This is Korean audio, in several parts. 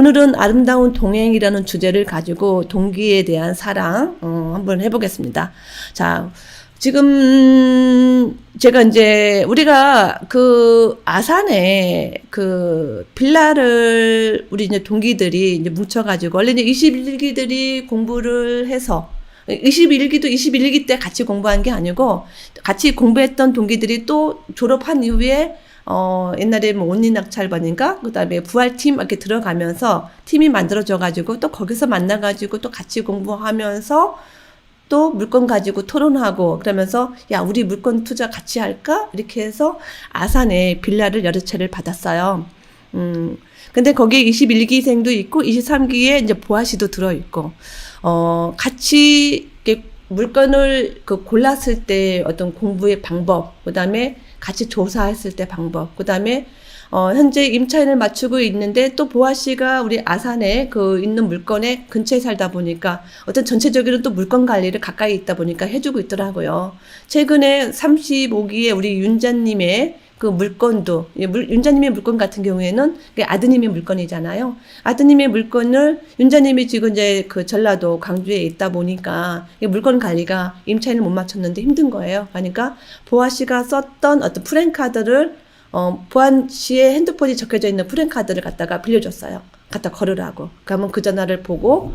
오늘은 아름다운 동행이라는 주제를 가지고 동기에 대한 사랑 어, 한번 해보겠습니다. 자, 지금 제가 이제 우리가 그 아산에 그 빌라를 우리 이제 동기들이 이제 뭉쳐가지고 원래 이제 21기들이 공부를 해서 21기도 21기 때 같이 공부한 게 아니고 같이 공부했던 동기들이 또 졸업한 이후에 어, 옛날에 뭐 온리 낙찰반인가? 그 다음에 부활팀 이렇게 들어가면서 팀이 만들어져가지고 또 거기서 만나가지고 또 같이 공부하면서 또 물건 가지고 토론하고 그러면서 야, 우리 물건 투자 같이 할까? 이렇게 해서 아산에 빌라를 여러 채를 받았어요. 음, 근데 거기에 21기생도 있고 23기에 이제 보아씨도 들어 있고, 어, 같이 물건을 그 골랐을 때 어떤 공부의 방법, 그 다음에 같이 조사했을 때 방법, 그 다음에 어, 현재 임차인을 맞추고 있는데 또 보아 씨가 우리 아산에 그 있는 물건에 근처에 살다 보니까 어떤 전체적으로 또 물건 관리를 가까이 있다 보니까 해주고 있더라고요. 최근에 35기에 우리 윤자님의 그 물건도 예, 물- 윤자님의 물건 같은 경우에는 아드님의 물건이잖아요. 아드님의 물건을 윤자님이 지금 이제 그 전라도 광주에 있다 보니까 이 물건 관리가 임차인을 못 맞췄는데 힘든 거예요. 그러니까 보아 씨가 썼던 어떤 프랜카드를 어, 보안 씨의 핸드폰이 적혀져 있는 프랜카드를 갖다가 빌려줬어요. 갖다 걸으라고. 그러면 그 전화를 보고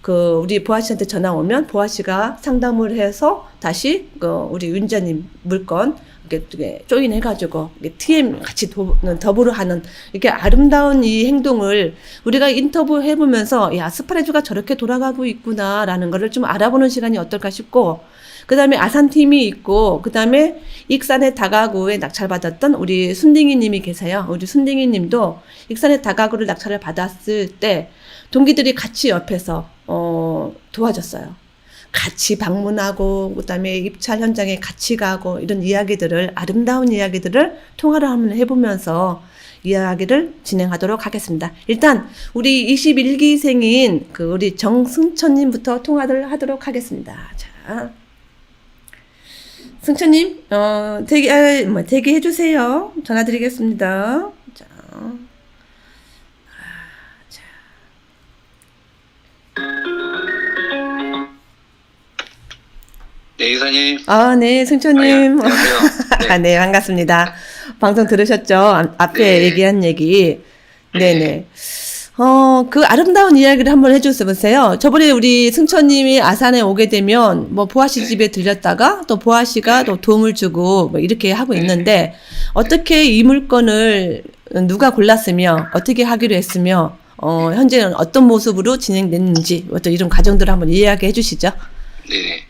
그 우리 보아 씨한테 전화 오면 보아 씨가 상담을 해서 다시 그 우리 윤자님 물건 이렇게 조인해 가지고 이렇게 TM 같이 도, 더불어 하는 이렇게 아름다운 이 행동을 우리가 인터뷰 해보면서 야 스파레주가 저렇게 돌아가고 있구나라는 거를 좀 알아보는 시간이 어떨까 싶고 그 다음에 아산팀이 있고, 그 다음에 익산의 다가구에 낙찰받았던 우리 순딩이 님이 계세요. 우리 순딩이 님도 익산의 다가구를 낙찰을 받았을 때 동기들이 같이 옆에서, 어, 도와줬어요. 같이 방문하고, 그 다음에 입찰 현장에 같이 가고, 이런 이야기들을, 아름다운 이야기들을 통화를 한번 해보면서 이야기를 진행하도록 하겠습니다. 일단, 우리 21기생인 그 우리 정승천님부터 통화를 하도록 하겠습니다. 자. 승천님, 어, 대기, 아, 뭐, 대기해 주세요. 전화 드리겠습니다. 자. 아, 자. 네, 이사님. 아, 네, 승천님. 아, 예, 안녕하세요. 네. 아, 네, 반갑습니다. 방송 들으셨죠? 아- 앞에 네. 얘기한 얘기. 네. 네네. 어, 그 아름다운 이야기를 한번 해주세요. 저번에 우리 승천님이 아산에 오게 되면 뭐 보아씨 네. 집에 들렸다가 또 보아씨가 네. 또 도움을 주고 뭐 이렇게 하고 네. 있는데 어떻게 이 물건을 누가 골랐으며 어떻게 하기로 했으며 어, 현재는 어떤 모습으로 진행됐는지 어떤 이런 과정들을 한번 이야기해 주시죠. 네.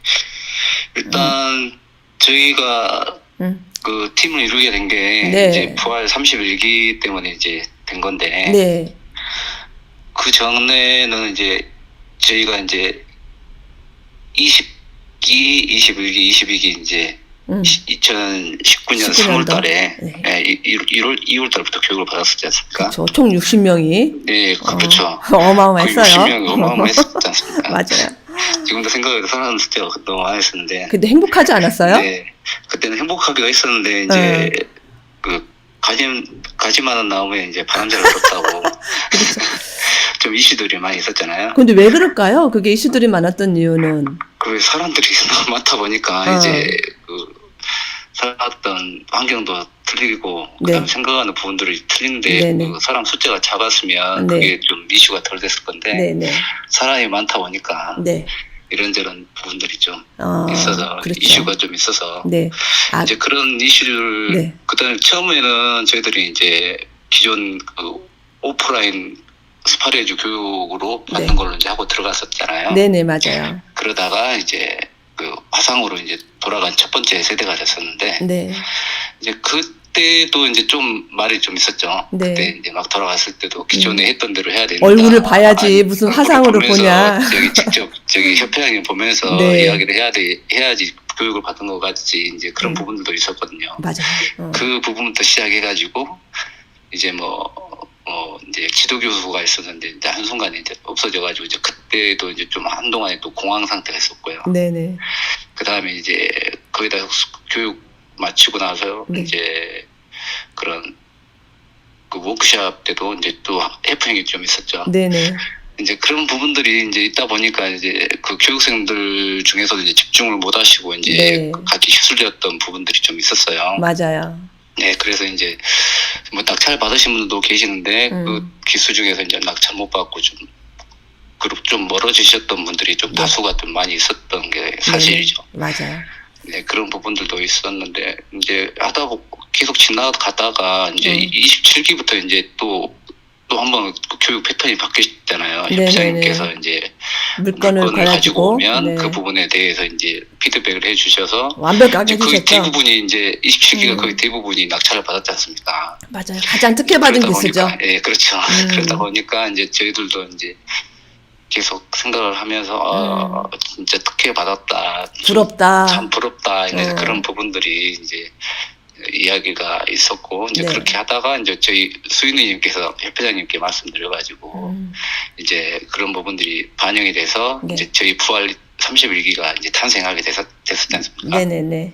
일단 저희가 음. 그 팀을 이루게 된 게 네. 이제 부활 31기 때문에 이제 된 건데 네. 그 전에는 이제 저희가 이제 20기, 21기, 22기 이제 음. 2019년 19 3월 년도. 달에 네. 예, 1월 2월 달부터 교육을 받았었지 않습니까? 그렇죠. 총 60명이 네, 그- 그렇죠. 어 마어마했어요. 60명이 어마어마했었지 않습니까? 맞아요. 지금도 생각해도 사람 숫자가 너무 많았었는데 근데 행복하지 않았어요? 네. 그때는 행복하기도 했었는데 이제 네. 그 가지 가지만은 나오면 이제 뒀다고 그렇죠. 좀 이슈들이 많이 있었잖아요. 근데 왜 그럴까요? 그게 이슈들이 많았던 이유는 그 사람들이 너무 많다 보니까 어. 이제 그 살았던 환경도 틀리고 네. 그다음에 생각하는 부분들이 틀린데 네네. 그 사람 숫자가 작았으면 네. 그게 좀 이슈가 덜 됐을 건데 사람이 많다 보니까 네. 이런저런 부분들이 좀 어, 있어서 그렇죠. 이슈가 좀 있어서 네. 아, 이제 그런 이슈를 네. 그다음에 처음에는 저희들이 이제 기존 그 오프라인 스파레주 교육으로 받는 네. 걸로 이제 하고 들어갔었잖아요. 네네 맞아요. 그러다가 이제 그 화상으로 이제 돌아간 첫 번째 세대가 됐었는데 네. 이제 그때도 이제 좀 말이 좀 있었죠. 네. 음. 그때 이제 막 돌아갔을 때도 기존에 했던 대로 해야 된다. 얼굴을 봐야지 무슨 얼굴을 화상으로 보냐. 저기 직접 저기 협회장님 보면서 네. 이야기를 해야 돼 해야지 교육을 받은 것 같지 이제 그런 네. 부분들도 있었거든요. 맞아요. 어. 그 부분부터 시작해가지고 이제 뭐, 어, 이제 지도 교수가 있었는데 이제 한 순간에 이제 없어져가지고 이제 그때도 이제 좀 한동안에 또 공황 상태가 있었고요. 네네. 그 다음에 이제 거기다 수- 교육 마치고 나서 네. 이제 그런 그그 워크샵 때도 이제 또 해프닝이 좀 있었죠. 네네. 이제 그런 부분들이 이제 있다 보니까 이제 그 교육생들 중에서도 이제 집중을 못 하시고 이제 네. 같이 휩쓸렸던 부분들이 좀 있었어요. 맞아요. 네, 그래서 이제 뭐 낙찰 받으신 분들도 계시는데 음. 그 기수 중에서 이제 낙찰 못 받고 좀 그룹 좀 멀어지셨던 분들이 좀 네. 다수가 좀 많이 있었던 게 사실이죠. 맞아요. 네, 그런 부분들도 있었는데 이제 하다 보 계속 지나가다가 이제 음. 27기부터 이제 또 또 한번 그 교육 패턴이 바뀌었잖아요. 네네네. 협사님께서 이제 물건을 물건을 가지고 오면 네. 그 부분에 대해서 이제 피드백을 해주셔서 완벽하게 이제 거의 해주셨죠. 대부분이 이제 27기가 음. 거의 대부분이 낙찰을 받았지 않습니까? 맞아요. 가장 특혜받은 그러다 기수죠. 보니까, 예, 그렇죠. 음. 그러다 보니까 이제 저희들도 이제 계속 생각을 하면서 아, 진짜 특혜 받았다. 좀 부럽다. 참 부럽다. 음. 그런 부분들이 이제 이야기가 있었고 이제 네. 그렇게 하다가 이제 저희 수인님께서 협회장님께 말씀드려가지고 음, 이제 그런 부분들이 반영이 돼서 네. 이제 저희 부활 31기가 이제 탄생하게 됐었, 됐었지 않습니까? 네네네.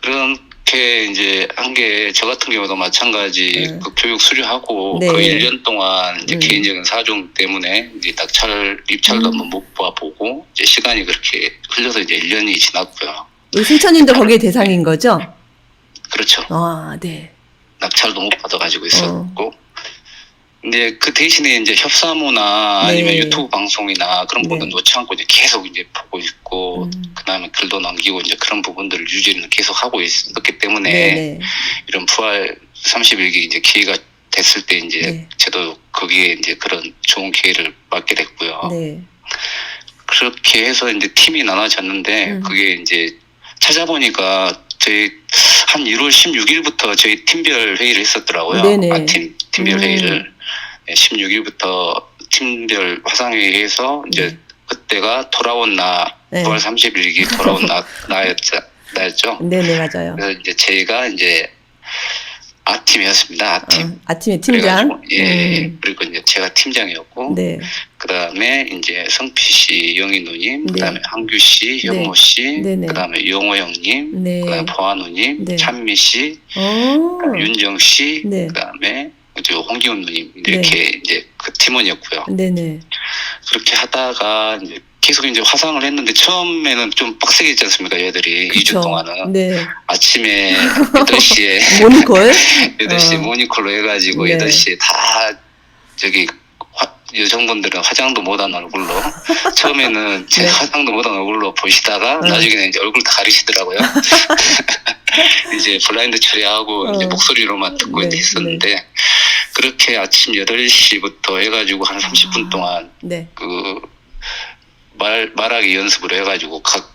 그렇게 이제 한 게 저 같은 경우도 마찬가지 음. 그 교육 수료하고 네. 그 1년 동안 이제 음. 개인적인 사정 때문에 이제 낙찰 입찰도 음. 한번 못 봐보고 이제 시간이 그렇게 흘러서 이제 1년이 지났고요. 우리 승천님도 거기에 대상인 거죠? 그렇죠. 아, 네. 낙찰도 못 받아가지고 있었고. 근데 그 대신에 이제 협사모나 네. 아니면 유튜브 방송이나 그런 네. 부분 놓지 않고 이제 계속 이제 보고 있고 음. 그 다음에 글도 남기고 이제 그런 부분들을 유지는 계속 하고 있었기 때문에 네네. 이런 부활 31기 이제 기회가 됐을 때 이제 네. 저도 거기에 이제 그런 좋은 기회를 받게 됐고요. 네. 그렇게 해서 이제 팀이 나눠졌는데 음. 그게 이제 찾아보니까 저희 한 1월 16일부터 저희 팀별 회의를 했었더라고요. 네네. 아, 팀 팀별 음. 회의를 16일부터 팀별 화상회의에서 이제 네. 그때가 돌아온 나 네. 9월 31일이 돌아온 나 나였죠. 나였죠. 네네, 맞아요. 그래서 이제 제가 이제 아팀이었습니다. 아팀. 어, 아침에 팀장. 그래가지고, 예, 음, 그리고 이제 제가 팀장이었고, 네. 그 다음에 이제 성피 씨, 영희 누님, 네. 그 다음에 한규 씨, 현모 씨, 네네. 그 다음에 용호 형님, 네. 그 다음에 보아 누님, 네. 찬미 씨, 어. 윤정 씨, 네. 그 다음에 이제 홍기훈 누님, 이렇게 이제 그 팀원이었고요. 네네. 그렇게 하다가 이제 계속 이제 화상을 했는데 처음에는 좀 빡세게 했지 않습니까, 얘들이. 2주 그쵸. 동안은. 네. 아침에 8시에 모니콜? 8시 어. 모니콜로 해가지고 네. 8시에 다 저기 화- 여성분들은 화장도 못한 얼굴로 처음에는 제 네. 화장도 못한 얼굴로 보시다가 어. 나중에는 이제 얼굴 다 가리시더라고요. 이제 블라인드 처리하고 이제 어. 목소리로만 듣고 네, 이제 했었는데 그렇게 아침 8시부터 해가지고 한 30분 아. 동안 네. 그 말, 말하기 연습을 해가지고 각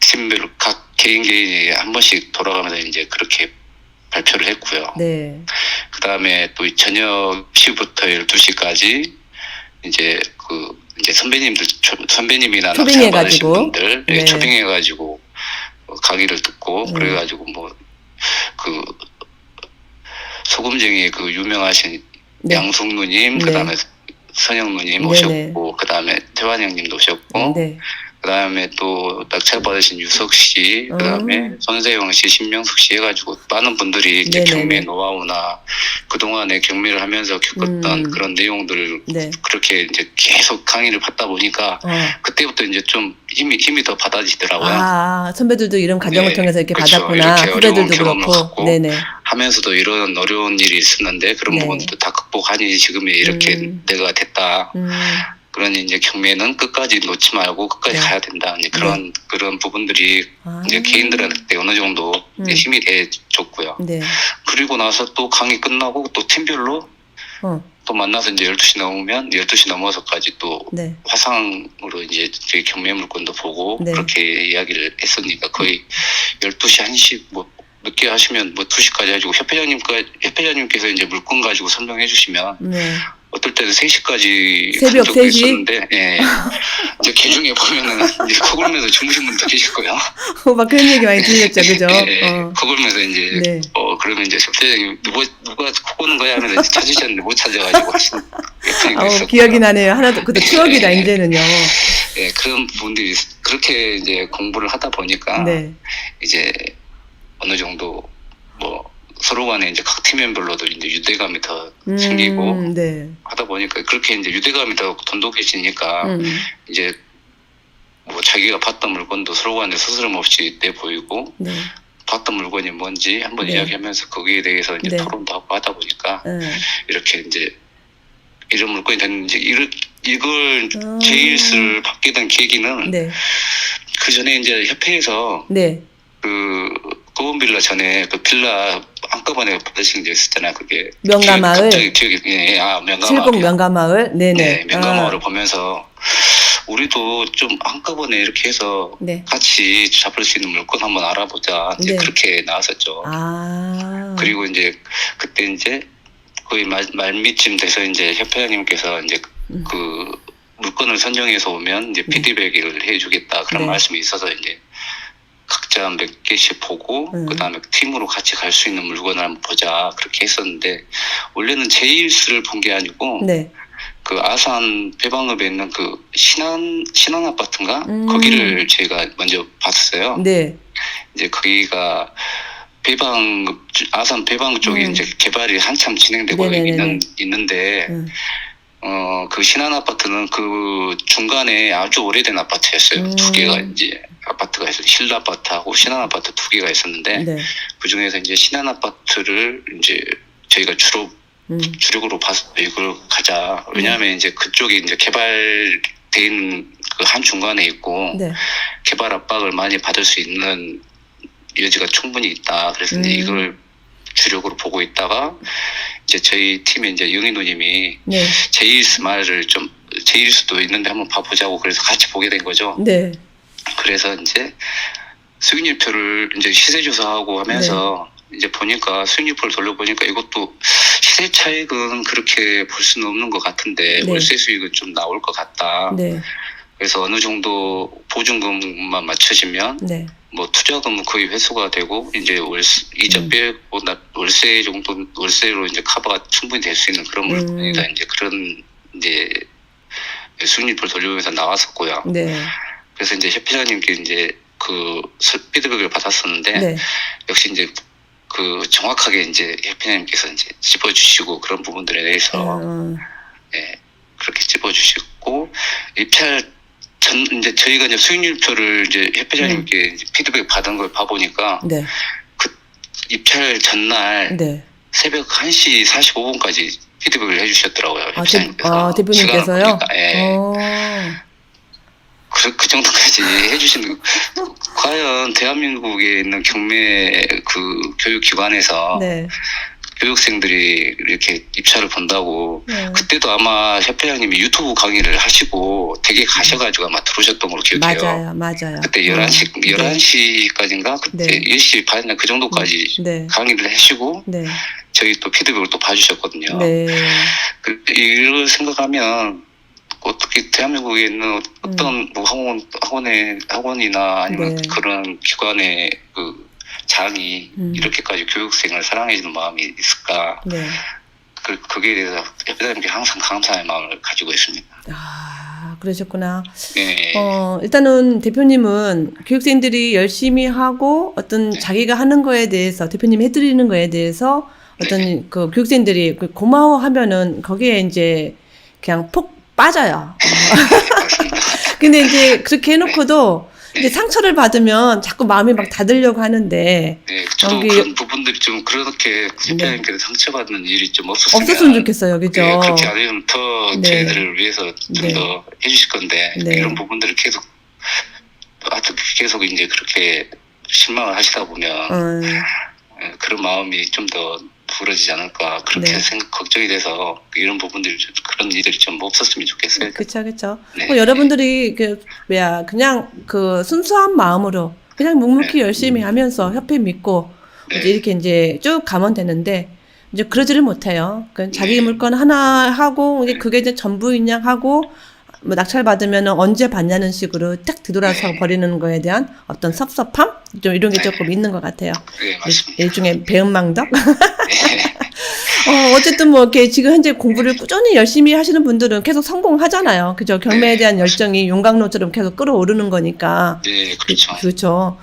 팀별, 각 개인 개인이 한 번씩 돌아가면서 이제 그렇게 발표를 했고요. 네. 그 다음에 또 저녁 10시부터 12시까지 이제 그 이제 선배님들, 초- 선배님이나. 낙찰 받으신 분들 예, 네. 초빙해 가지고 어, 강의를 듣고 음. 그래 가지고 뭐 그 소금쟁이 그 유명하신 네. 양숙 누님, 네. 그 다음에 선영 누님. 오셨고, 그 다음에 태환 형님도 오셨고, 네. 그 다음에 또 낙찰 받으신 유석 씨, 그 다음에 음. 손세영 씨, 신명숙 씨 해가지고 많은 분들이 이제 네네네. 경매 노하우나 그동안에 경매를 하면서 겪었던 음. 그런 내용들을 네. 그렇게 이제 계속 강의를 받다 보니까 어. 그때부터 이제 좀 힘이, 힘이 더 받아지더라고요. 아, 선배들도 이런 과정을 네, 통해서 이렇게 그쵸. 받았구나. 이렇게 어려운 경험을 그렇고. 갖고 네네. 하면서도 이런 어려운 일이 있었는데 그런 네. 부분도 다 극복하니 지금의 이렇게 음. 내가 됐다. 음, 그러니 이제 경매는 끝까지 놓지 말고 끝까지 네. 가야 된다. 이제 그런 그런 부분들이 아. 이제 개인들한테 어느 정도 이제 음. 힘이 돼 줬고요. 네. 그리고 나서 또 강의 끝나고 또 팀별로 어, 또 만나서 이제 12시 넘으면 12시 넘어서까지 또 네. 화상으로 이제 저희 경매 물건도 보고 네. 그렇게 이야기를 했으니까 거의 12시 1시 뭐 늦게 하시면 뭐 2시까지 해주고 협회장님까 협회장님께서 이제 물건 가지고 설명해 주시면 네. 어떨 때는 3시까지 새벽 적도 3시? 있었는데 예. 이제 개중에 보면은 이제 코골면서 주무신 분도 계실 거예요. 어, 막 그런 얘기 많이 들렸죠. 그죠? 예, 어. 코골면서 이제 네. 어 그러면 이제 협회장님 누가 누가 코고는 거야 하면서 이제 찾으셨는데 못 찾아가지고 하신 있었고 기억이 나네요. 하나도, 그것도 추억이다, 네. 이제는요. 예, 그런 부분들이 있- 그렇게 이제 공부를 하다 보니까 네. 이제 어느 정도 뭐 서로 간에 이제 각 팀원별로도 이제 유대감이 더 생기고 음, 네. 하다 보니까 그렇게 이제 유대감이 더 돈독해지니까 음, 이제 뭐 자기가 봤던 물건도 서로 간에 스스럼 없이 내 보이고 네. 봤던 물건이 뭔지 한번 네. 이야기하면서 거기에 대해서 이제 네. 토론도 하고 하다 보니까 음. 이렇게 이제 이런 물건이 됐는지 이걸 이걸 음. 제일스를 받게 된 계기는 네. 그 전에 이제 협회에서 네. 그 고원빌라 전에 그 빌라 한꺼번에 받으신 게 있었잖아요. 그게 명가마을? 갑자기 기억이 예, 예, 아 명가마을 칠곡 명가마을. 네네. 네 명가마을을 아, 보면서 우리도 좀 한꺼번에 이렇게 해서 네. 같이 잡을 수 있는 물건 한번 알아보자 이제 네. 그렇게 나왔었죠. 아. 그리고 이제 그때 이제 거의 말, 말미쯤 돼서 이제 협회장님께서 이제 음. 그 물건을 선정해서 오면 이제 피드백을 해주겠다 그런 네. 말씀이 있어서 이제 각자 몇 개씩 보고 음. 그다음에 팀으로 같이 갈 수 있는 물건을 한번 보자 그렇게 했었는데 원래는 제일스를 본 게 아니고 네. 그 아산 배방읍에 있는 그 신안 신안 아파트인가 음. 거기를 저희가 먼저 봤어요. 네. 이제 거기가 배방 아산 배방 쪽에 음. 이제 개발이 한참 진행되고 네네네네. 있는 있는데 음. 어 그 신안 아파트는 그 중간에 아주 오래된 아파트였어요. 음. 두 개가 이제 아파트가 있어요. 신라 아파트하고 신안 아파트 두 개가 있었는데 네. 그 중에서 이제 신안 아파트를 이제 저희가 주로 음. 주력으로 봐서 이걸 가자. 왜냐하면 이제 그쪽이 이제 개발된 그한 중간에 있고 네. 개발 압박을 많이 받을 수 있는 여지가 충분히 있다. 그래서 이제 음. 이걸 주력으로 보고 있다가 이제 저희 팀에 이제 영희 누님이 네. 제이스 말을 좀 제이스도 있는데 한번 봐보자고 그래서 같이 보게 된 거죠. 네. 그래서 이제 수익률 표를 이제 시세 조사하고 하면서 네. 이제 보니까 수익률 표를 돌려보니까 이것도 시세 차익은 그렇게 볼 수는 없는 것 같은데 네. 월세 수익은 좀 나올 것 같다. 네. 그래서 어느 정도 보증금만 맞춰지면 네. 뭐 투자금은 거의 회수가 되고 이제 월세 이자 음. 빼고 나 월세 정도 월세로 이제 커버가 충분히 될 수 있는 그런 음. 물건이다 이제 그런 이제 수익률표를 돌려보면서 나왔었고요. 네. 그래서 이제 협회장님께 이제 그 스- 피드백을 받았었는데 네. 역시 이제 그 정확하게 이제 협회장님께서 이제 짚어주시고 그런 부분들에 대해서 어, 예, 그렇게 짚어주시고 입찰 전 이제 저희가 이제 수익률표를 이제 협회장님께 음. 이제 피드백 받은 걸 봐보니까 네. 입찰 전날 네. 새벽 1시 45분까지 피드백을 해주셨더라고요. 아, 대, 협회장님께서. 아 대표님께서요? 예. 어. 그, 그 정도까지 해주시는 과연 대한민국에 있는 경매 그 교육기관에서 네. 교육생들이 이렇게 입찰을 본다고 네. 그때도 아마 협회장님이 유튜브 강의를 하시고 되게 가셔가지고 아마 들어오셨던 걸로 기억해요. 맞아요. 맞아요. 그때 11시, 어, 네. 11시까지인가? 그때 네. 10시 반이나 그 정도까지 네. 강의를 하시고 네. 저희 또 피드백을 또 봐주셨거든요. 네. 그, 이걸 생각하면 어떻게 대한민국에 있는 어떤 뭐 학원 학원에 학원이나 아니면 음. 네. 그런 기관의 그 장이 음. 이렇게까지 교육생을 사랑해주는 마음이 있을까? 네. 그 거기에 대해서 협회장님께 항상 감사의 마음을 가지고 있습니다. 아, 그러셨구나. 네, 어, 일단은 대표님은 교육생들이 열심히 하고 어떤 네. 자기가 하는 거에 대해서 대표님이 해드리는 거에 대해서 어떤 네. 그 교육생들이 그 고마워하면은 거기에 이제 그냥 폭 빠져요. 근데 이제 그렇게 해놓고도 네. 이제 상처를 받으면 자꾸 마음이 막 닫으려고 하는데 네, 저도 여기- 그런 부분들이 좀 그렇게 협회장님께서 상처받는 일이 좀 없었으면 없었으면 좋겠어요. 그죠? 예, 그렇게 안 하면 더 네. 저희들을 위해서 좀 네. 더 해주실 건데 네. 이런 부분들을 계속 하여튼 계속 이제 그렇게 실망을 하시다 보면 음, 예, 그런 마음이 좀 더 부러지지 않을까 그렇게 네. 생각 걱정이 돼서 이런 부분들이 좀 그런 일들이 좀 없었으면 좋겠어요. 그쵸, 그쵸. 네. 뭐 여러분들이 그, 뭐야, 그냥 그 순수한 마음으로 그냥 묵묵히 열심히 하면서 협회 믿고 네. 이제 이렇게 이제 쭉 가면 되는데 이제 그러지를 못해요. 그 자기 네. 물건 하나 하고 이제 그게 이제 전부이냐 하고 뭐 낙찰 받으면 언제 받냐는 식으로 딱 뒤돌아서 네. 버리는 거에 대한 어떤 섭섭함 좀 이런 게 네. 조금 있는 것 같아요. 네, 맞습니다. 일종의 배은망덕. 네. 어, 어쨌든 뭐 이렇게 지금 현재 공부를 꾸준히 열심히 하시는 분들은 계속 성공하잖아요. 그죠? 경매에 대한 열정이 용광로처럼 계속 끌어오르는 거니까. 네, 그렇죠. 그렇죠.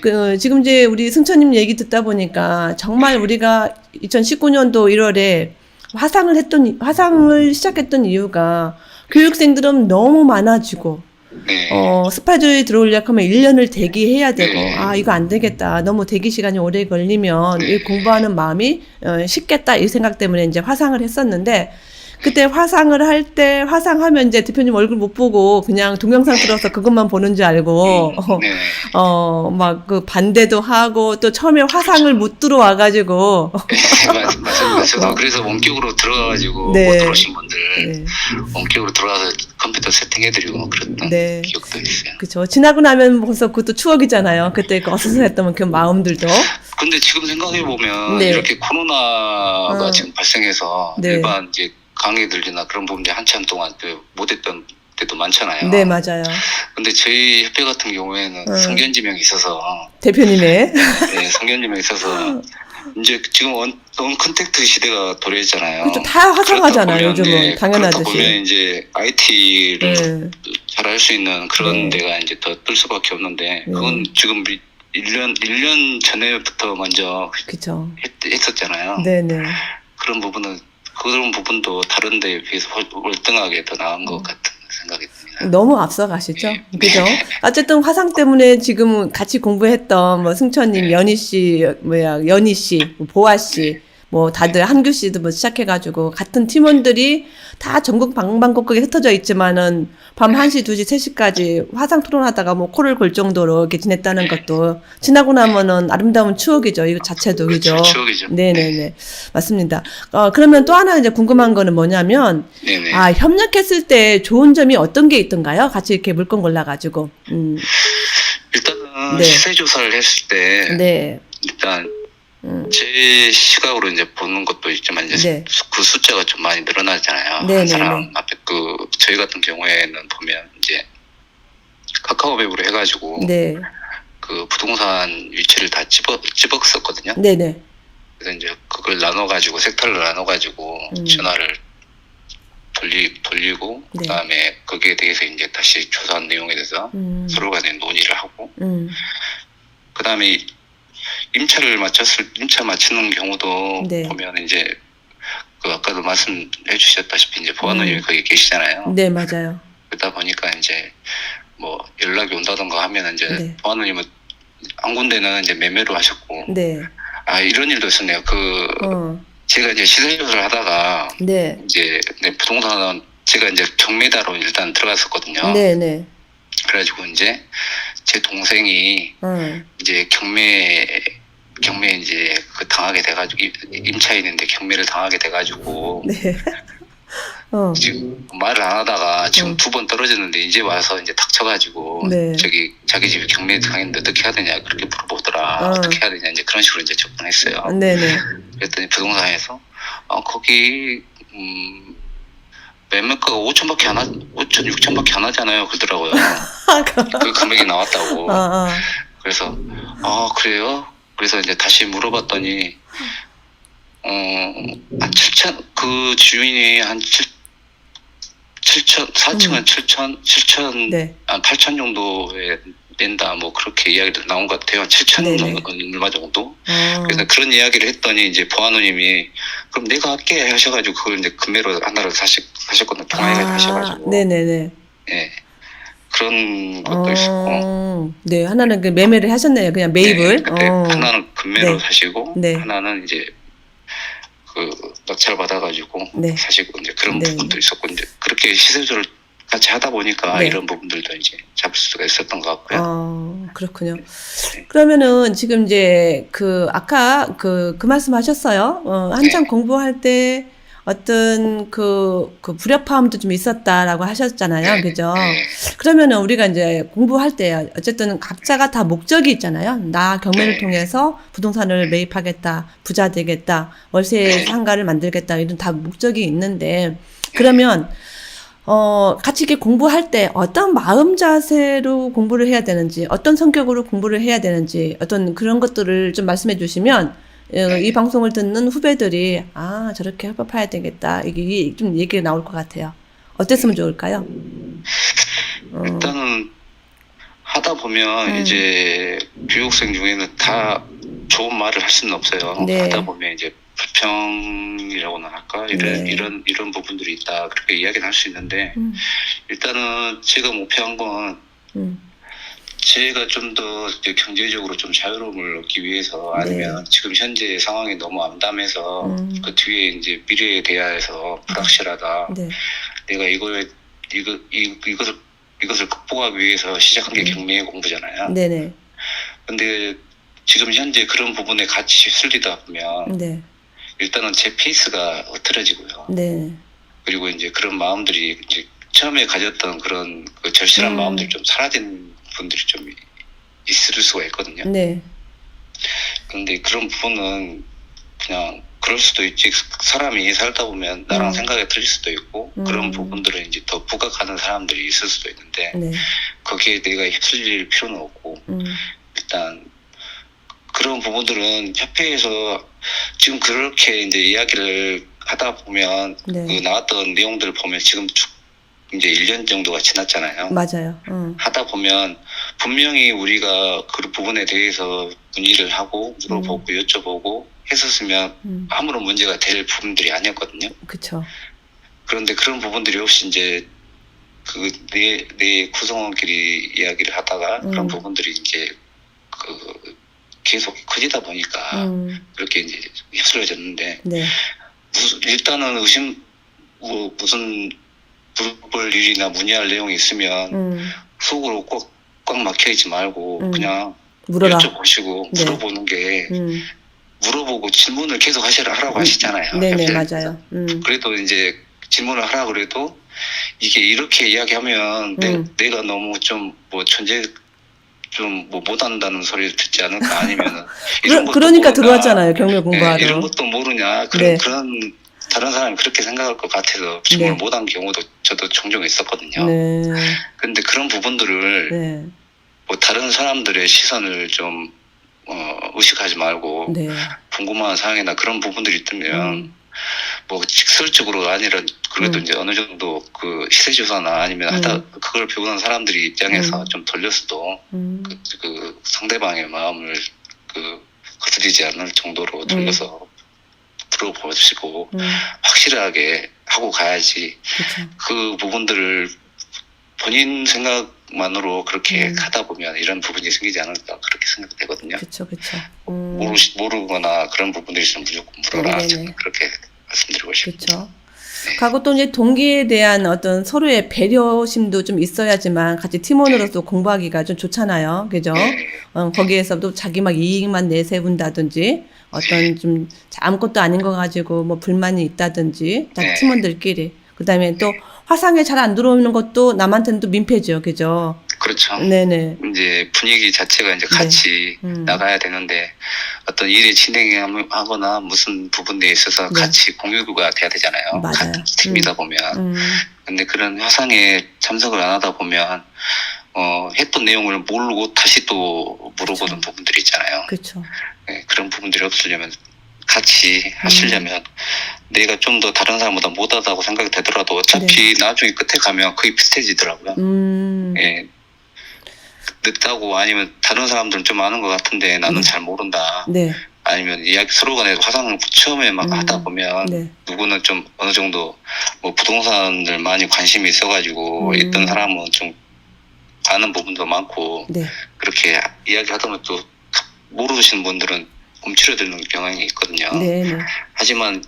그, 지금 이제 우리 승천님 얘기 듣다 보니까 정말 우리가 2019년도 1월에 화상을 했던, 화상을 시작했던 이유가 교육생들은 너무 많아지고, 네. 어, 스파주에 들어오려고 하면 1년을 대기해야 되고, 네. 아, 이거 안 되겠다. 너무 대기 시간이 오래 걸리면 네. 이 공부하는 마음이 어, 쉽겠다. 이 생각 때문에 이제 화상을 했었는데, 그때 화상을 할 때, 화상하면 이제 대표님 얼굴 못 보고 그냥 동영상 틀어서 그것만 보는 줄 알고, 어, 네. 어, 막 그 반대도 하고 또 처음에 화상을 못 들어와 가지고, 네, 맞- 맞습니다. 저도 그래서 원격으로 들어가 가지고 네. 못 들어오신 분들 네, 원격으로 들어가서 컴퓨터 세팅해드리고 그랬던 네. 기억도 있어요. 그쵸. 지나고 나면 벌써 그것도 추억이잖아요. 그때 그 어수선했던 그 마음들도. 근데 지금 생각해 보면 네. 이렇게 코로나가 어. 지금 발생해서 네. 일반 이제 강의들이나 그런 부분들이 한참 동안 그 못했던 때도 많잖아요. 네, 맞아요. 근데 저희 협회 같은 경우에는 어. 성견지명이 있어서 대표님의. 네, 성견지명이 있어서 이제 지금 원, 원 컨택트 시대가 도래했잖아요. 그쵸. 다 화상하잖아요. 보면, 요즘은. 네, 그렇다 보면 당연하듯이. 이제 IT를 네. 잘할 수 있는 그런 네. 데가 이제 더 뜰 수밖에 없는데 네. 그건 지금 1년 1년 전에부터 먼저 그쵸. 했, 했었잖아요. 네네. 그런 부분은 그런 부분도 다른 데에 비해서 월- 월등하게 더 나은 음. 것 같은 생각이 듭니다. 너무 앞서가시죠? 네. 그죠? 어쨌든 화상 때문에 지금 같이 공부했던 뭐 승천님, 네. 연희 씨, 뭐야, 연희 씨, 뭐 보아 씨, 뭐 다들 한규 씨도 뭐 시작해가지고 같은 팀원들이 다 전국 방방곡곡에 흩어져 있지만은 밤 1시, 2시, 3시까지 화상 토론하다가 뭐 코를 골 정도로 이렇게 지냈다는 것도 지나고 나면은 아름다운 추억이죠. 이거 자체도 그죠? 그렇죠, 추억이죠. 네네네. 맞습니다. 어, 그러면 또 하나 이제 궁금한 거는 뭐냐면 네네. 아, 협력했을 때 좋은 점이 어떤 게 있던가요? 같이 이렇게 물건 골라가지고. 음, 일단은 네. 시세 조사를 했을 때 네. 일단 음, 제 시각으로 이제 보는 것도 있지만 이제 네. 수- 그 숫자가 좀 많이 늘어나잖아요. 네네네. 한 사람 앞에 그 저희 같은 경우에는 보면 이제 카카오맵으로 해가지고 네. 그 부동산 위치를 다 집어 집었었거든요. 네네. 그래서 이제 그걸 나눠가지고 섹터를 나눠가지고 음. 전화를 돌리 돌리고 네. 그다음에 거기에 대해서 이제 다시 조사한 내용에 대해서 음, 서로 간에 논의를 하고 음, 그다음에 임차를 마쳤을 임차 마치는 경우도 네. 보면 이제 그 아까도 말씀해 주셨다시피 이제 보안원님이 음. 거기 계시잖아요. 네, 맞아요. 그러다 보니까 이제 뭐 연락이 온다던가 하면 이제 네. 보안원님은 한 군데는 이제 매매로 하셨고 네. 아 이런 일도 있었네요. 그 어, 제가 이제 시세 조사를 하다가 네. 이제 네, 부동산은 제가 이제 경매다로 일단 들어갔었거든요. 네네. 그래가지고 이제 제 동생이 어, 이제 경매 경매 이제 그 당하게 돼가지고 임- 임차인인데 경매를 당하게 돼가지고 네. 어, 지금 말을 안 하다가 지금 어. 두번 떨어졌는데 이제 와서 이제 닥쳐가지고 네. 저기 자기 집에 경매 당했는데 어떻게 해야 되냐 그렇게 물어보더라 어. 어떻게 해야 되냐 이제 그런 식으로 이제 접근했어요. 네네. 그랬더니 부동산에서 아 거기 음 매매가가 5천밖에 안 하, 5천 6천밖에 안 하잖아요 그러더라고요. 그 금액이 나왔다고. 어, 어, 그래서 아 그래요? 그래서 이제 다시 물어봤더니 어한 7천 그 주인이 한 7, 7천 4층은 음. 7천 7천 네. 한 8천 정도에 낸다 뭐 그렇게 이야기도 나온 것 같아요. 7천 네네. 정도 얼마 정도? 어, 그래서 그런 이야기를 했더니 이제 보안원님이 그럼 내가 할게 하셔가지고 그걸 이제 금매로 하나를 사셨거든요. 통화해서 하셔가지고 아, 네네네. 예 그런 것도 있었고 어, 네, 하나는 그 매매를 하셨네요. 그냥 매입을. 네, 그때 어, 하나는 금매로 네. 사시고 네. 하나는 이제 그 낙찰 받아가지고 네. 사시고 이제 그런 네. 부분도 있었고 이제 그렇게 시세조를 같이 하다 보니까 네. 이런 부분들도 이제 잡을 수가 있었던 것 같고요. 어, 그렇군요. 네. 그러면은 지금 이제 그 아까 그, 그 말씀 하셨어요. 어, 한참 네. 공부할 때 어떤 그, 그 불협화음도 좀 있었다라고 하셨잖아요. 네. 그죠? 네. 그러면은 우리가 이제 공부할 때 어쨌든 각자가 다 목적이 있잖아요. 나 경매를 네. 통해서 부동산을 매입하겠다, 부자 되겠다, 월세 네. 상가를 만들겠다 이런 다 목적이 있는데 그러면 어, 같이 이렇게 공부할 때 어떤 마음 자세로 공부를 해야 되는지, 어떤 성격으로 공부를 해야 되는지, 어떤 그런 것들을 좀 말씀해 주시면. 이 방송을 듣는 후배들이 아 저렇게 협업해야 되겠다 이게 좀 얘기가 나올 것 같아요. 어땠으면 좋을까요? 어, 일단은 하다 보면 음. 이제 교육생 중에는 다 좋은 말을 할 수는 없어요. 네. 하다 보면 이제 불평이라고나 할까 이런 네. 이런 이런 부분들이 있다 그렇게 이야기는 할 수 있는데 음, 일단은 제가 목표한 건 음, 제가 좀 더 경제적으로 좀 자유로움을 얻기 위해서 아니면 지금 현재 상황이 너무 암담해서 네. 음. 그 뒤에 이제 미래에 대하여서 불확실하다. 네, 내가 이거에 이거 이, 이것을 이것을 극복하기 위해서 시작한 게 음. 경매 공부잖아요. 네네, 근데 지금 현재 그런 부분에 같이 휩쓸리다 보면 네, 일단은 제 페이스가 흐트러지고요. 네, 그리고 이제 그런 마음들이 이제 처음에 가졌던 그런 그 절실한 음. 마음들이 좀 사라진 분들이 좀 있을 수가 있거든요. 네, 근데 그런 부분은 그냥 그럴 수도 있지. 사람이 살다 보면 나랑 음. 생각이 틀릴 수도 있고 음. 그런 부분들은 이제 더 부각하는 사람들이 있을 수도 있는데 네, 거기에 내가 휩쓸릴 필요는 없고 음, 일단 그런 부분들은 협회에서 지금 그렇게 이제 이야기를 하다 보면 그 네, 나왔던 내용들을 보면 지금 쭉 이제 1년 정도가 지났잖아요. 맞아요. 음, 하다 보면 분명히 우리가 그 부분에 대해서 문의를 하고 물어보고 여쭤보고 했었으면 음, 아무런 문제가 될 부분들이 아니었거든요. 그쵸. 그런데 그런 부분들이 없이 이제 그내 내 구성원끼리 이야기를 하다가 음. 그런 부분들이 이제 그 계속 커지다 보니까 음, 그렇게 이제 휩쓸려졌는데 네, 무슨 일단은 의심 뭐 무슨 물어볼 일이나 문의할 내용이 있으면 음, 속으로 꽉, 꽉 막혀 있지 말고 음. 그냥 물어라. 여쭤보시고 네. 물어보는 게 음, 물어보고 질문을 계속 하시라 하라고 하시잖아요. 네네, 협회에서. 맞아요. 음, 그래도 이제 질문을 하라 그래도 이게 이렇게 이야기하면 내, 음. 내 가 너무 좀뭐 천재 좀 뭐 못한다는 소리를 듣지 않을까 아니면은 그러, 그러니까 모르나. 들어왔잖아요. 경매 예, 공부하러. 이런 것도 모르냐 그런 네. 그런 다른 사람이 그렇게 생각할 것 같아서 질문을 네. 못한 경우도 저도 종종 있었거든요. 네, 근데 그런 부분들을 네, 뭐 다른 사람들의 시선을 좀 어, 의식하지 말고 네. 궁금한 사항이나 그런 부분들이 있다면 음, 뭐 직설적으로 아니라 그래도 음. 이제 어느 정도 그 시세 조사나 아니면 하다 음. 그걸 배우는 사람들이 입장에서 음. 좀 돌렸어도 음, 그, 그 상대방의 마음을 그 거스리지 않을 정도로 돌려서 물어보시고 음, 확실하게 하고 가야지 그쵸. 그 부분들을 본인 생각 만으로 그렇게 음. 하다 보면 이런 부분이 생기지 않을까 그렇게 생각되거든요. 그쵸, 그쵸. 음, 모르 모르거나 그런 부분들이 있으면 무조건 물어라. 저는 그렇게 말씀드리고 싶습니다. 그렇죠. 그리고 또 이제 동기에 대한 어떤 서로의 배려심도 좀 있어야지만 같이 팀원으로서 공부하기가 좀 좋잖아요. 그죠? 네. 어, 거기에서도 자기 막 이익만 내세운다든지 어떤 좀 아무것도 아닌 거 가지고 뭐 불만이 있다든지 다 네. 팀원들끼리 그다음에 또 화상에 잘 안 들어오는 것도 남한테는 또 민폐죠. 그죠? 그렇죠. 네네. 이제 분위기 자체가 이제 같이 음. 나가야 되는데 어떤 일이 진행하거나 무슨 부분에 있어서 네. 같이 공유가 돼야 되잖아요. 맞아요. 같은 팀이다 보면. 음, 근데 그런 화상에 참석을 안 하다 보면 어, 했던 내용을 모르고 다시 또 물어보는 그쵸. 부분들이 있잖아요. 그렇죠. 네, 그런 부분들이 없으려면 같이 음. 하시려면 내가 좀 더 다른 사람보다 못하다고 생각이 되더라도 어차피 나중에 끝에 가면 거의 비슷해지더라고요. 네. 음, 예. 늦다고 아니면 다른 사람들은 좀 아는 것 같은데 나는 네. 잘 모른다. 네, 아니면 이야기 서로 간에 화상을 처음에 막 음. 하다 보면 네, 누구는 좀 어느 정도 뭐 부동산을 많이 관심이 있어가지고 음. 있던 사람은 좀 아는 부분도 많고 네, 그렇게 이야기 하다 보면 또 모르시는 분들은 움츠러드는 경향이 있거든요. 네, 네, 하지만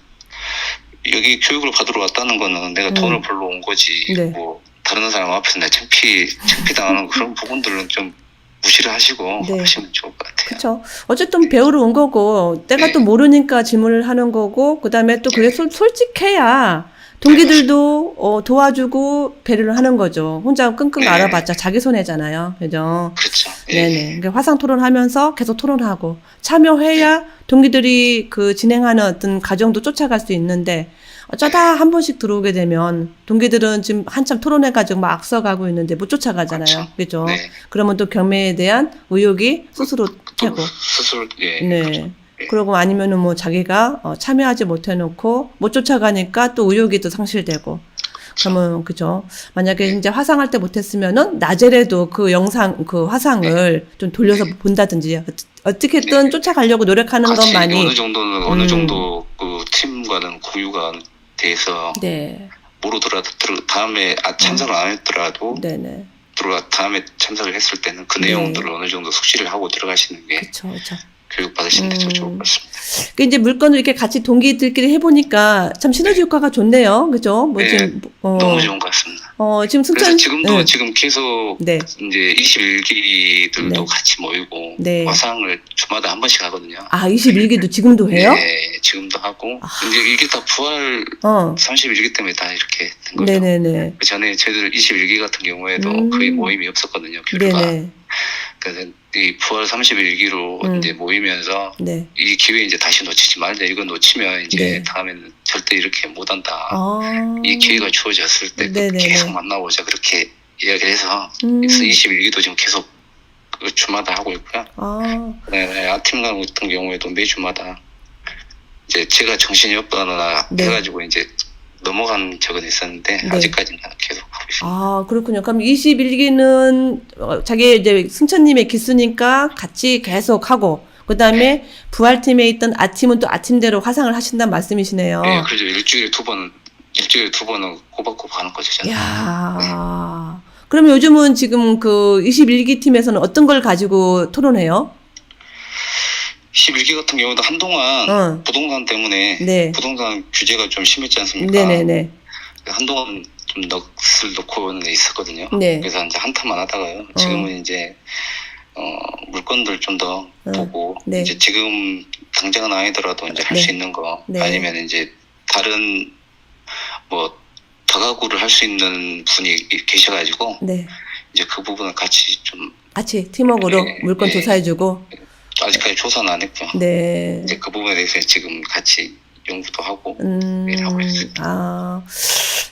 여기 교육을 받으러 왔다는 거는 내가 음. 돈을 벌러 온 거지. 네. 뭐 다른 사람 앞에서 내 창피 창피 당하는 그런 부분들은 좀 무시를 하시고 네. 하시면 좋을 것 같아요. 그렇죠. 어쨌든 배우러 온 거고 내가 네. 또 모르니까 질문을 하는 거고 그다음에 또 그게 솔, 솔직해야 동기들도 어, 도와주고 배려를 하는 거죠. 혼자 끙끙 네. 앓아봤자 자기 손해잖아요. 그죠? 그렇죠. 예. 네네. 그러니까 화상 토론하면서 계속 토론하고 참여해야 동기들이 그 진행하는 어떤 과정도 쫓아갈 수 있는데 어쩌다 한 번씩 들어오게 되면 동기들은 지금 한참 토론해가지고 막 앞서가고 있는데 못 쫓아가잖아요. 그죠 네. 그러면 또 경매에 대한 의욕이 스스로 또 태고. 스스로 예. 네. 네. 그러고 아니면은 뭐 자기가 어, 참여하지 못해놓고 못 쫓아가니까 또 의욕이 또 상실되고. 그러면 그죠. 만약에 이제 화상할 때 못했으면은 낮에라도 그 영상 그 화상을 좀 돌려서 본다든지 어- 어떻게든 네. 쫓아가려고 노력하는 같이 것만이 어느 정도는 어느 음. 정도 그 팀과는 공유가 돼서 네, 모르더라도 들어- 다음에 아, 참석을 안 했더라도 네네, 들어가 다음에 참석을 했을 때는 그 네. 내용들을 어느 정도 숙지를 하고 들어가시는 게 그렇죠, 그렇죠. 교육 받으시는 데더 음. 좋을 것 같습니다. 그 이제 물건을 이렇게 같이 동기들끼리 해보니까 참 시너지 효과가 좋네요, 그죠? 뭐 네, 지금 어, 너무 좋은 것 같습니다. 어 지금 그래서 승천 지금도 네. 지금 계속 네, 이제 21기들도 네. 같이 모이고 네. 화상을 주마다 한 번씩 하거든요. 아 21기도 지금도 해요? 네, 지금도 하고 아. 이제 이게 다 부활 어, 31기 때문에 다 이렇게 된 거죠. 네네네, 그 전에 저희들 21기 같은 경우에도 음. 거의 모임이 없었거든요. 교류가. 네네, 그래서 이 부활 31기로 음. 이제 모이면서 네, 이 기회 이제 다시 놓치지 말자. 이거 놓치면 이제 네. 다음에는 절대 이렇게 못 한다. 아, 이 기회가 주어졌을 때 네네네. 계속 만나보자. 그렇게 이야기를 해서 음, 그래서 21기도 지금 계속 그 주마다 하고 있고요. 아, 네, 아팀 같은 경우에도 매주마다 이제 제가 정신이 없다거나 네. 해가지고 이제 넘어간 적은 있었는데 네. 아직까지는 계속 하고 있습니다. 아 그렇군요. 그럼 21기는 어, 자기 이제 승천님의 기수니까 같이 계속 하고. 그 다음에 부활팀에 있던 아팀은 또 아팀대로 화상을 하신다는 말씀이시네요. 네, 그래서 일주일에 두 번, 일주일에 두 번은 꼬박꼬박 하는 거죠, 저는. 야 그러면 요즘은 지금 그 21기 팀에서는 어떤 걸 가지고 토론해요? 11기 같은 경우도 한동안 어. 부동산 때문에 네. 부동산 규제가 좀 심했지 않습니까? 네네네. 한동안 좀 넋을 놓고는 있었거든요. 네. 그래서 이제 한타만 하다가요. 지금은 이제 어, 물건들 좀더 어. 보고 네. 이제 지금 당장은 아니더라도 이제 할 네. 수 있는 거 네. 아니면 이제 다른 뭐 다가구를 할 수 있는 분이 계셔가지고 네. 이제 그 부분을 같이 좀 같이 팀워크로 네, 물건 네. 조사해주고. 아직까지 조사는 안 했고요. 네. 이제 그 부분에 대해서 지금 같이 연구도 하고 음, 일 하고 있습니다. 아,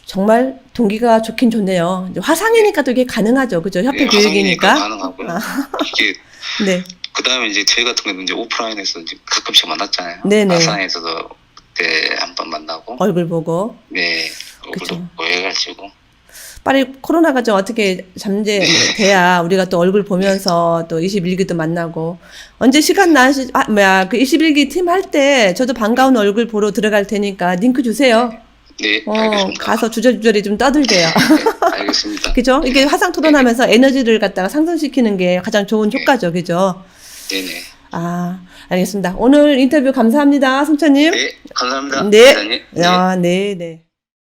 정말 동기가 좋긴 좋네요. 화상이니까 또 이게 가능하죠. 그죠? 협회 네, 교육이니까. 가능하고요. 아. 이게 네. 그 다음에 이제 저희 같은 경우는 이제 오프라인에서 이제 가끔씩 만났잖아요. 네네. 화상에서도 그때 한 번 만나고, 얼굴 보고. 네, 얼굴도 그쵸. 보여가지고, 빨리 코로나가 좀 어떻게 잠재돼야 우리가 또 얼굴 보면서 또 21기도 만나고 언제 시간 나시 아 뭐야 그 21기 팀 할 때 저도 반가운 얼굴 보러 들어갈 테니까 링크 주세요. 네, 어 알겠습니다. 가서 주저주저리 좀 떠들게요. 네, 알겠습니다. 그죠? 이게 화상 토론하면서 에너지를 갖다가 상승시키는 게 가장 좋은 효과죠. 그죠? 네네. 아 알겠습니다. 오늘 인터뷰 감사합니다, 승천님. 네, 감사합니다. 네. 네. 아, 네, 네.